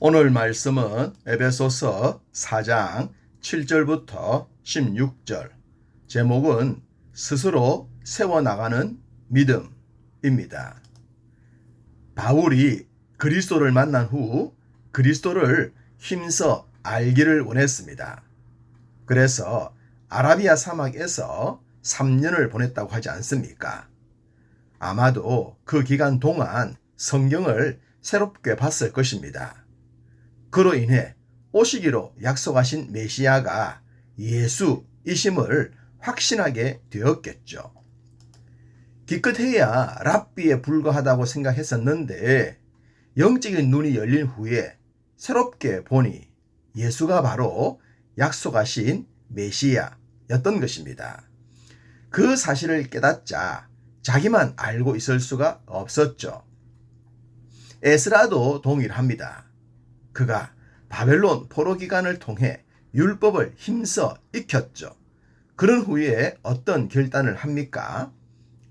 오늘 말씀은 에베소서 4장 7절부터 16절. 제목은 스스로 세워나가는 믿음입니다. 바울이 그리스도를 만난 후 그리스도를 힘써 알기를 원했습니다. 그래서 아라비아 사막에서 3년을 보냈다고 하지 않습니까? 아마도 그 기간 동안 성경을 새롭게 봤을 것입니다. 그로 인해 오시기로 약속하신 메시아가 예수이심을 확신하게 되었겠죠. 기껏해야 랍비에 불과하다고 생각했었는데 영적인 눈이 열린 후에 새롭게 보니 예수가 바로 약속하신 메시아였던 것입니다. 그 사실을 깨닫자 자기만 알고 있을 수가 없었죠. 에스라도 동일합니다. 그가 바벨론 포로 기간을 통해 율법을 힘써 익혔죠. 그런 후에 어떤 결단을 합니까?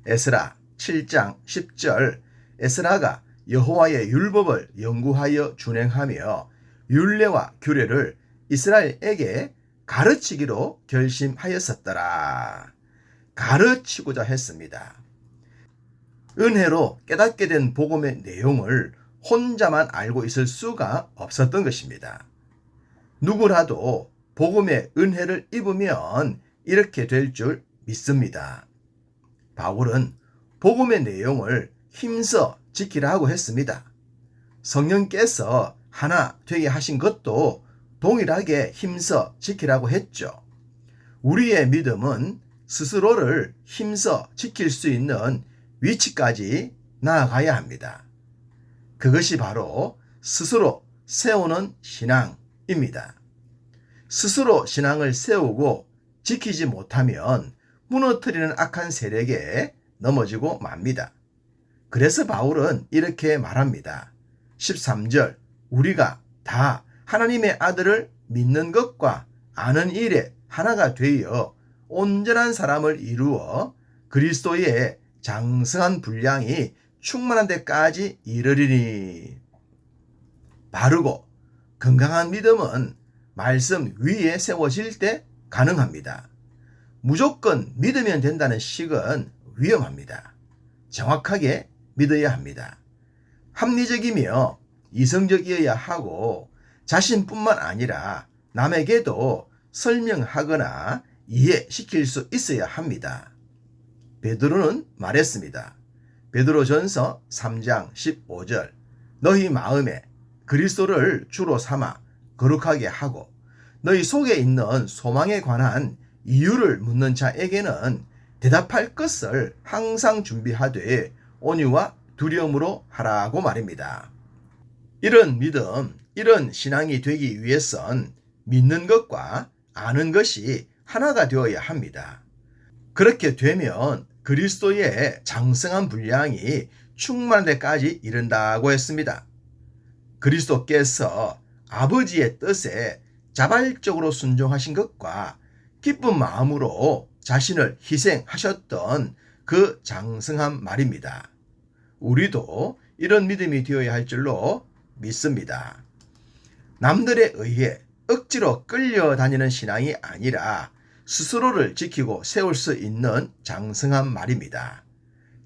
에스라 7장 10절 에스라가 여호와의 율법을 연구하여 준행하며 율례와 규례를 이스라엘에게 가르치기로 결심하였었더라. 가르치고자 했습니다. 은혜로 깨닫게 된 복음의 내용을 혼자만 알고 있을 수가 없었던 것입니다. 누구라도 복음의 은혜를 입으면 이렇게 될 줄 믿습니다. 바울은 복음의 내용을 힘써 지키라고 했습니다. 성령께서 하나 되게 하신 것도 동일하게 힘써 지키라고 했죠. 우리의 믿음은 스스로를 힘써 지킬 수 있는 위치까지 나아가야 합니다. 그것이 바로 스스로 세우는 신앙입니다. 스스로 신앙을 세우고 지키지 못하면 무너뜨리는 악한 세력에 넘어지고 맙니다. 그래서 바울은 이렇게 말합니다. 13절, 우리가 다 하나님의 아들을 믿는 것과 아는 일에 하나가 되어 온전한 사람을 이루어 그리스도의 장성한 분량이 충만한 데까지 이르리니 바르고 건강한 믿음은 말씀 위에 세워질 때 가능합니다. 무조건 믿으면 된다는 식은 위험합니다. 정확하게 믿어야 합니다. 합리적이며 이성적이어야 하고 자신뿐만 아니라 남에게도 설명하거나 이해시킬 수 있어야 합니다. 베드로는 말했습니다. 베드로전서 3장 15절 너희 마음에 그리스도를 주로 삼아 거룩하게 하고 너희 속에 있는 소망에 관한 이유를 묻는 자에게는 대답할 것을 항상 준비하되 온유와 두려움으로 하라고 말입니다. 이런 믿음, 이런 신앙이 되기 위해선 믿는 것과 아는 것이 하나가 되어야 합니다. 그렇게 되면 그리스도의 장성한 분량이 충만한 데까지 이른다고 했습니다. 그리스도께서 아버지의 뜻에 자발적으로 순종하신 것과 기쁜 마음으로 자신을 희생하셨던 그 장성한 말입니다. 우리도 이런 믿음이 되어야 할 줄로 믿습니다. 남들에 의해 억지로 끌려다니는 신앙이 아니라 스스로를 지키고 세울 수 있는 장성한 말입니다.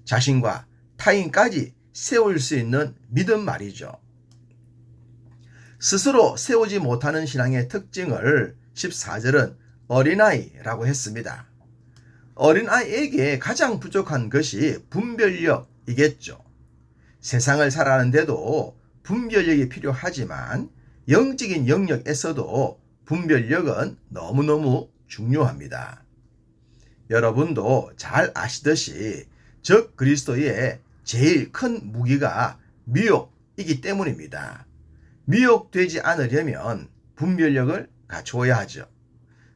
자신과 타인까지 세울 수 있는 믿음 말이죠. 스스로 세우지 못하는 신앙의 특징을 14절은 어린아이라고 했습니다. 어린아이에게 가장 부족한 것이 분별력이겠죠. 세상을 살아가는데도 분별력이 필요하지만 영적인 영역에서도 분별력은 너무너무 중요합니다. 여러분도 잘 아시듯이 적 그리스도의 제일 큰 무기가 미혹이기 때문입니다. 미혹되지 않으려면 분별력을 갖추어야 하죠.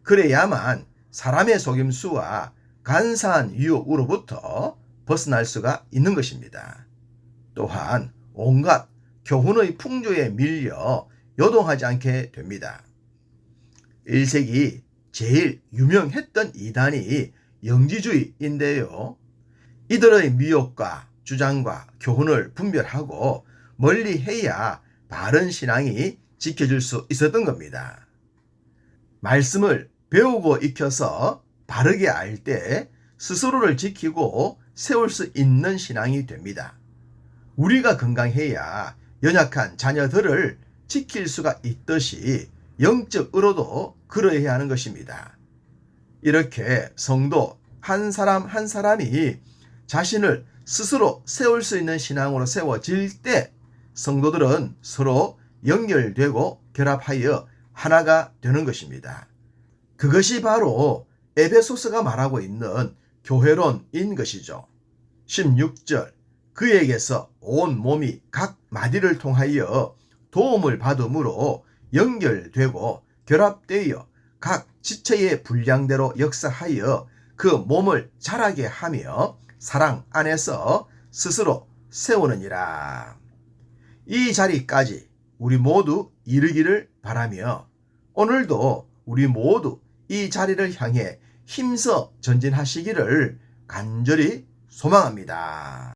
그래야만 사람의 속임수와 간사한 유혹으로부터 벗어날 수가 있는 것입니다. 또한 온갖 교훈의 풍조에 밀려 요동하지 않게 됩니다. 1세기 제일 유명했던 이단이 영지주의인데요. 이들의 미혹과 주장과 교훈을 분별하고 멀리 해야 바른 신앙이 지켜질 수 있었던 겁니다. 말씀을 배우고 익혀서 바르게 알 때 스스로를 지키고 세울 수 있는 신앙이 됩니다. 우리가 건강해야 연약한 자녀들을 지킬 수가 있듯이 영적으로도 그러해야 하는 것입니다. 이렇게 성도 한 사람 한 사람이 자신을 스스로 세울 수 있는 신앙으로 세워질 때 성도들은 서로 연결되고 결합하여 하나가 되는 것입니다. 그것이 바로 에베소스가 말하고 있는 교회론인 것이죠. 16절 그에게서 온 몸이 각 마디를 통하여 도움을 받음으로 연결되고 결합되어 각 지체의 분량대로 역사하여 그 몸을 자라게 하며 사랑 안에서 스스로 세우느니라. 이 자리까지 우리 모두 이르기를 바라며 오늘도 우리 모두 이 자리를 향해 힘써 전진하시기를 간절히 소망합니다.